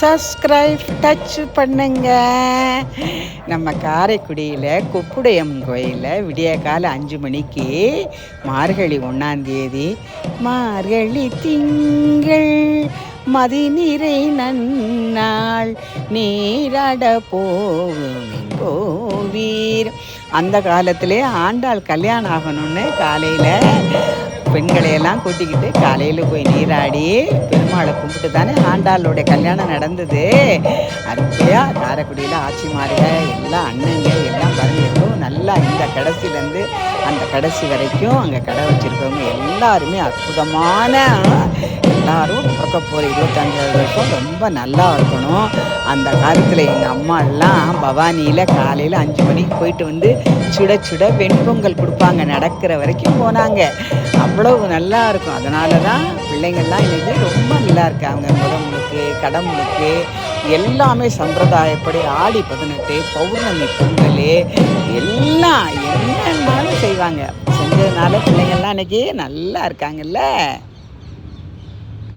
Subscribe touch பண்ணுங்க. நம்ம காரைக்குடியில் கொப்புடையம் கோயிலில் விடிய கால அஞ்சு மணிக்கு மார்கழி ஒன்றாந்தேதி மார்கழி திங்கள் மதிநிறை நன்னாள் நீராட போகும் கோவீர். அந்த காலத்திலே ஆண்டாள் கல்யாணம் ஆகணும்னு காலையில் எல்லாம் கூட்டிக்கிட்டு காலையில் போய் நீராடி பெருமாளை கும்பிட்டு தானே ஆண்டாளுடைய கல்யாணம் நடந்தது. அருமையாக காரைக்குடியில் ஆட்சிமாருக எல்லாம் அண்ணங்க எல்லாம் பாருங்க நல்லா இந்த கடைசிலேருந்து அந்த கடைசி வரைக்கும் அங்கே கடை வச்சுருக்கவங்க எல்லாருமே அற்புதமான எல்லாரும் பிறக்க போகிற இருபத்தஞ்சாவது வருஷம் ரொம்ப நல்லா இருக்கணும். அந்த காலத்தில் எங்கள் அம்மா எல்லாம் பவானியில் காலையில் அஞ்சு மணிக்கு போயிட்டு வந்து சுட சுட வெண்பொங்கல் கொடுப்பாங்க. நடக்கிற வரைக்கும் போனாங்க. அவ்வளவு நல்லா இருக்கும் அதனால தான் பிள்ளைங்கள்லாம் இன்னைக்கு ரொம்ப நல்லா இருக்காங்க முடமுழுக்கு கடமுழுக்கு எல்லாமே சம்பிரதாயப்படி ஆடி பதினெட்டு பௌர்ணமி பொங்கல் எல்லாம் என்னென்னாலும் செய்வாங்க. செஞ்சதுனால பிள்ளைங்கள்லாம் இன்னைக்கு நல்லா இருக்காங்கல்ல?